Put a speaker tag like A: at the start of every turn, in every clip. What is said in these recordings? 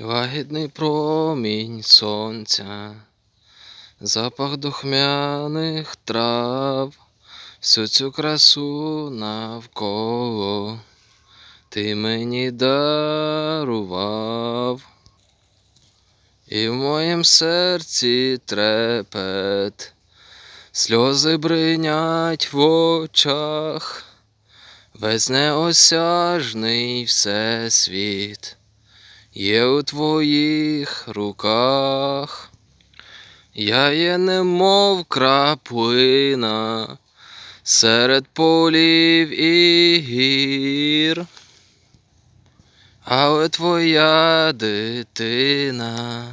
A: Лагідний промінь сонця, запах духмяних трав, всю цю красу навколо ти мені дарував, і в моєм серці трепет, сльози бринять в очах, весь неосяжний всесвіт є у твоїх руках. Я є немов краплина серед полів і гір, але твоя дитина,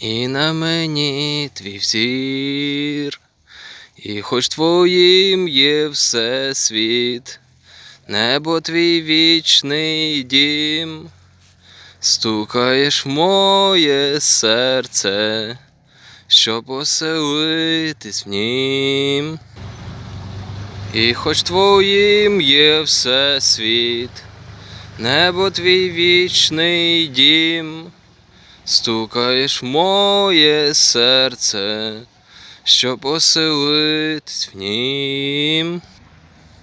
A: і на мені твій взір, і хоч твоїм є всесвіт, небо твій вічний дім. Стукаєш моє серце, щоб поселитись в нім. І хоч твоїм є всесвіт, небо твій вічний дім, стукаєш моє серце, щоб поселитись в нім.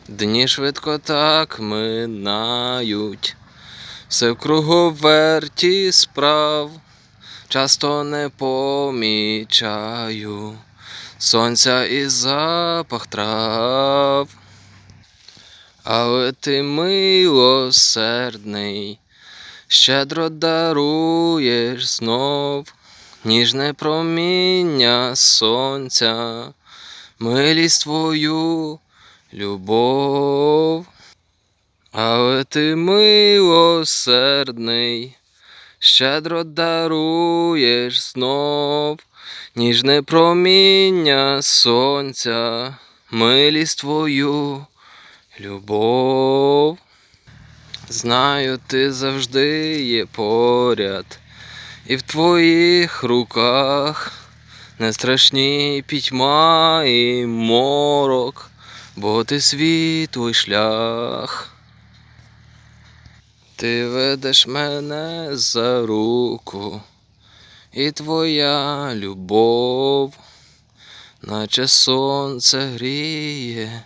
A: Дні швидко так минають все в круговерті справ, часто не помічаю сонця і запах трав. Але ти милосердний, щедро даруєш знов ніжне проміння сонця, милість твою, любов. Але ти милосердний, щедро даруєш знов ніжне проміння сонця, милість твою, любов. Знаю, ти завжди є поряд, і в твоїх руках не страшні пітьма і морок, бо ти світлий шлях. Ти ведеш мене за руку, і твоя любов, наче сонце гріє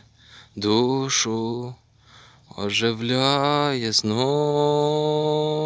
A: душу, оживляє знов.